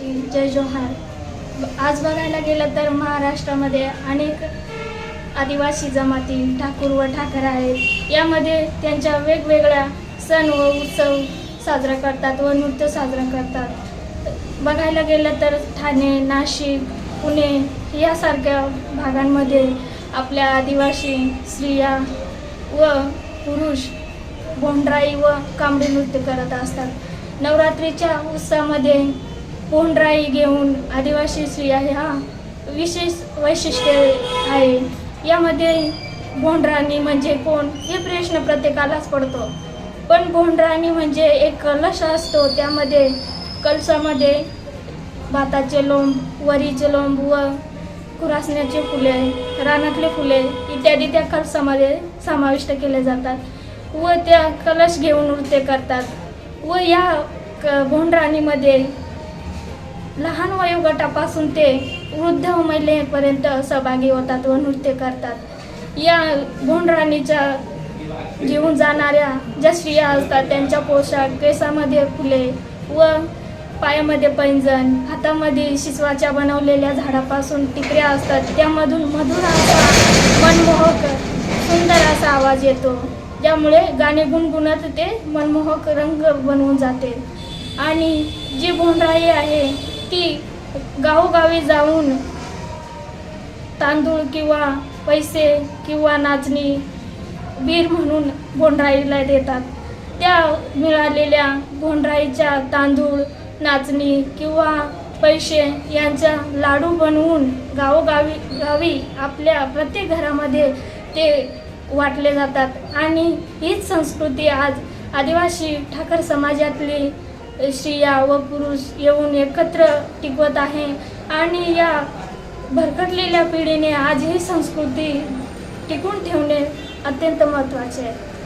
आदिवासी जय जोहार. आज बघायला गेलं तर महाराष्ट्रामध्ये अनेक आदिवासी जमाती ठाकूर व ठाकर आहेत. यामध्ये त्यांच्या वेगवेगळ्या सण व उत्सव साजरा करतात व नृत्य साजरा करतात. बघायला गेलं तर ठाणे नाशिक पुणे यासारख्या भागांमध्ये आपल्या आदिवासी स्त्रिया व पुरुष भोंडराई व कांबडी नृत्य करत असतात. नवरात्रीच्या उत्सवामध्ये भोंडराई घेऊन आदिवासी स्त्रिया ह्या विशेष वैशिष्ट्य आहे. यामध्ये भोंडराणी म्हणजे कोण हे प्रश्न प्रत्येकालाच पडतो. पण भोंडराणी म्हणजे एक कलश असतो. त्यामध्ये कलशामध्ये भाताचे लोंब वरीचे लोंब व खुरासण्याचे फुले रानातले फुले इत्यादी त्या कलशामध्ये समाविष्ट केले जातात व त्या कलश घेऊन नृत्य करतात. व या क भोंडराणीमध्ये लहान वयोगटापासून ते वृद्ध महिलेपर्यंत सहभागी होतात व नृत्य करतात. या भोंडराणीच्या घेऊन जाणाऱ्या ज्या स्त्रिया असतात त्यांच्या पोशाख केसामध्ये फुले व पायामध्ये पैंजण हातामध्ये शिसवाच्या बनवलेल्या झाडापासून टिकऱ्या असतात. त्यामधून मधुर असा मनमोहक सुंदर असा आवाज येतो. ज्यामुळे गाणे गुणगुणत ते मनमोहक रंग बनवून जाते. आणि जी भोंडराई आहे ती गावोगावी जाऊन तांदूळ किंवा पैसे किंवा नाचणी बीर म्हणून भोंडराईला देतात. त्या मिळालेल्या भोंडराईच्या तांदूळ नाचणी किंवा पैसे यांचा लाडू बनवून गावोगावी गावी आपल्या प्रत्येक घरामध्ये ते वाटले जातात. आणि हीच संस्कृती आज आदिवासी ठाकर समाजातली स्त्रिया व पुरुष येऊन एकत्र टिकवत आहे. आणि या भरकटलेल्या पिढीने आज ही संस्कृती टिकून ठेवणे अत्यंत महत्त्वाचे आहे.